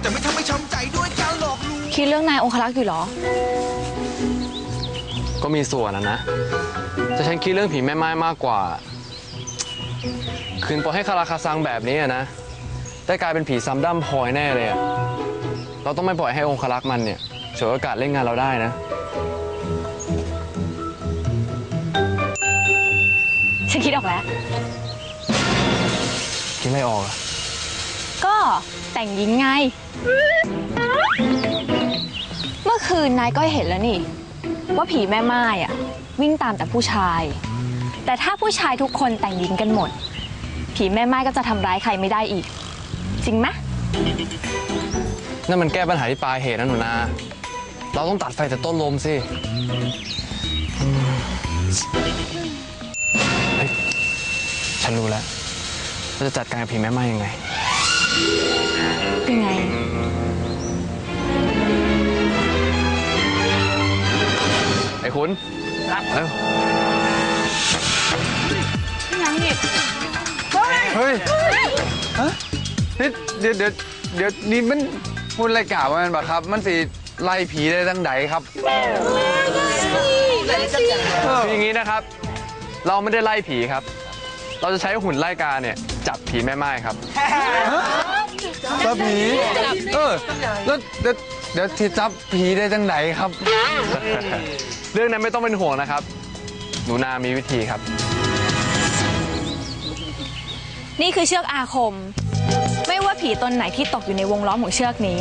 แต่ไม่ทำให้ช้ำใจด้วยการหลอกลวงคิดเรื่องนายองคลักษ์อยู่เหรอ ก็มีส่วนนะนะแต่ฉันคิดเรื่องผีแม่ไม้มากกว่า คืนปล่อยให้คาราคาซังแบบนี้อะนะ ได้กลายเป็นผีซ้ำด้ำพลอยแน่เลยอะเราต้องไม่ปล่อยให้องคลักษ์มันเนี่ยฉวยโอกาสเล่นงานเราได้นะ ฉันคิดออกแล้ว คิดไม่ออกอะ ก็แต่งหญิงไง เมื่อคืนนายก็เห็นแล้วนี่ ว่าผีแม่ไม้อะวิ่งตามแต่ผู้ชาย แต่ถ้าผู้ชายทุกคนแต่งหญิงกันหมด ผีแม่ไม้ก็จะทำร้ายใครไม่ได้อีก จริงไหมนั่นมันแก้ปัญหาที่ปลายเหตุนะหนูนา เราต้องตัดไฟแต่ต้นลมสิฉันรู้แล้วเราจะจัดการกับผีแม่ไม้ยังไง เป็นไง ไอ้คุณเร็วยังอีกเฮ้ยฮะนี่เดี๋ยวเดี๋ยวเดี๋ยวนี่มันพูดรายกล่าวว่ามันบ่ครับ มันสิไล่ผีได้ตั้งใดครับ คืออย่างนี้นะครับ เราไม่ได้ไล่ผีครับ เราจะใช้หุ่นไล่กาเนี่ย จับผีแม่ไม้ครับ จับผี เออ แล้วเดี๋ยวเดี๋ยวที่จับผีได้ตั้งใดครับ เรื่องนั้นไม่ต้องเป็นห่วงนะครับ หนูนามีวิธีครับ นี่คือเชือกอาคม ไม่ว่าผีตนไหนที่ตกอยู่ในวงล้อมของเชือกนี้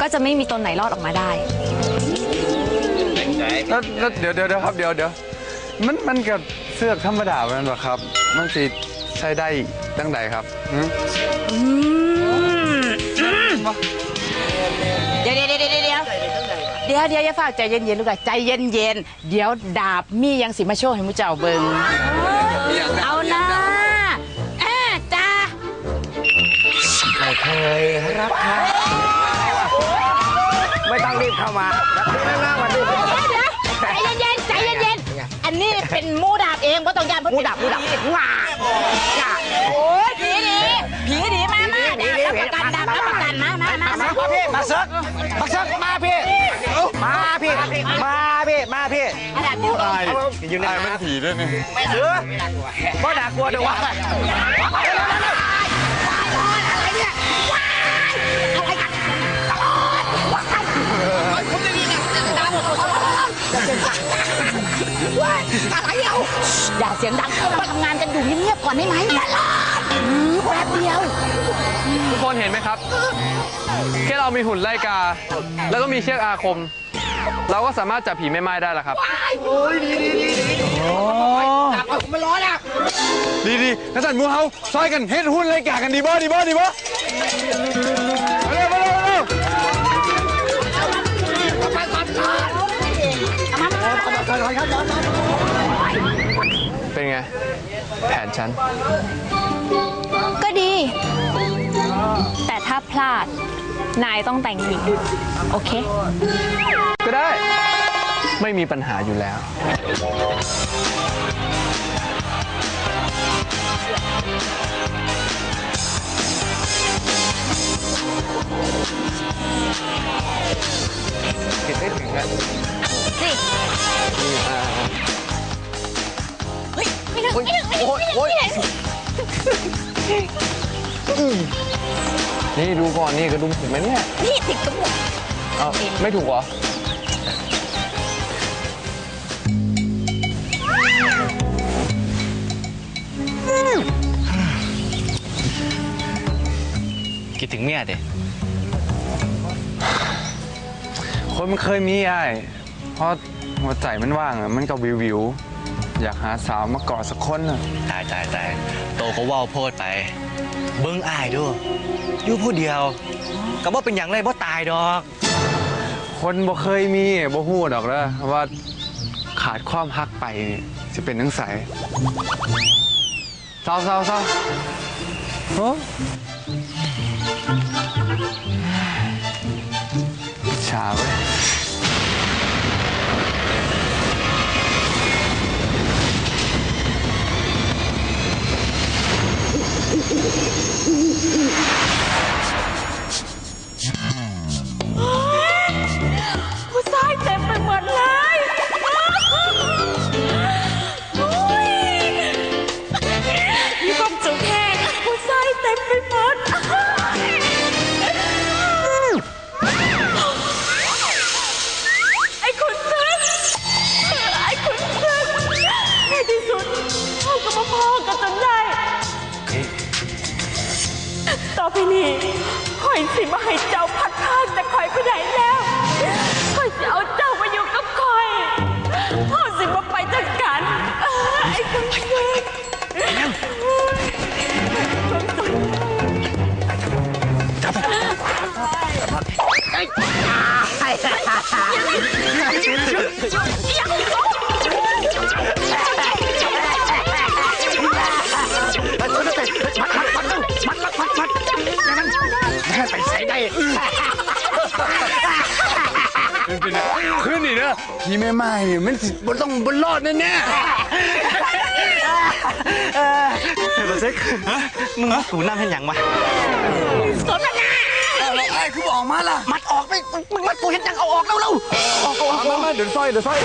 ก็จะไม่มีตนไหนรอดออกมาได้ แล้วแล้วเดี๋ยวเดี๋ยวเดี๋ยวครับเดี๋ยวเดี๋ยวมันมันกับเสื้อกธรรมดาแมันบ่ครับ มันสิใช้ได้ตั้งใดครับหืม เดี๋ยวเดี๋ยวเดี๋ยวเดี๋ยวเดี๋ยวเดี๋ยวเดี๋ยวอย่าฝากใจเย็นๆลูกอะใจเย็นๆเดี๋ยวดาบมียังสิมาโชว์ให้มูเจ้าเบิงเอานะแอะจ้าไม่เคยรับค่ะไม่ต้องรีบเข้ามารับที่นั่งๆมาดูเดี๋ยวเดี๋ยวใจเย็นๆใจเย็นๆอันนี้เป็นหมูดาบเองเพราะต้องยานมูดาบมูดาบว้าโอ้ยผี มาพี่มาเซิร์กมาเซิร์กมาพี่ มาพี่ มาพี่ มาพี่ดาบอยู่ตายยืนได้มันผีด้วยนี่ไม่เสือก็น่ากลัวด้วยวะ อย่าเสียงดังเราทำงานกันอยู่เงียบๆก่อนได้ไหมตลอดแป๊บเดียว ทุกคนเห็นไหมครับ แค่เรามีหุ่นไล่กา แล้วก็มีเชือกอาคม เราก็สามารถจับผีแม่ไม้ได้แล้วครับดีดีกระสันหมูเฮาซอยกันเฮ็ดหุ้นรายกากันดีบ่ดีบ่ดีบ่ เป็นไง แผนฉัน ก็ดี แต่ถ้าพลาด นายต้องแต่งหญิง โอเค ก็ได้ ไม่มีปัญหาอยู่แล้วคิด นี่ดูก่อนนี่กระดุมถูกไหมเนี่ยนี่ติดกระปุกเอาไม่ถูกเหรอ คิดถึงเมียเด็คนมันเคยมีไอ้ายเพราะหัวใจมันว่างอะมันก็วิววิว อยากหาสาวมากอดสักคนอะตายตายตายโตเขาเว่าโพดไป เบิ้งอายดูอยู่ผู้เดียวก็บ่เป็นอย่างไรบ่ตายดอก คนบ่เคยมีบ่ฮู้ดอกเด้อว่าขาดความฮักไปนี่จะเป็นนังไสเศร้าเศร้าเศร้าโอ้อิจฉาเว้ย ขึ้นนี่เนะผีแม่ไม้เนี่ยมันสิบนต้องบนรอดแน่แน่บักเซ็กมึงมัดกูน้ำเห็นหยังวะไอ้คือบอก มาล่ะมัดออกไปมึงมัดกูเห็นยังเอาออกแล้วเร็วออกออกมามาเดี๋ยวซอยเดี๋ยวซอย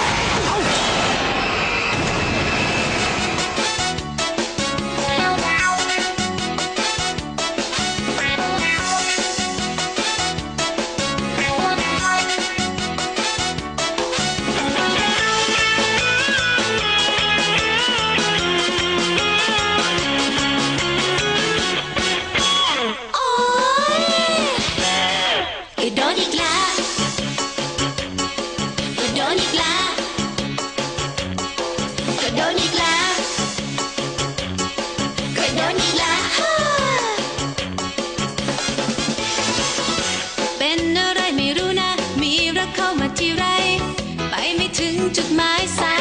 อะไ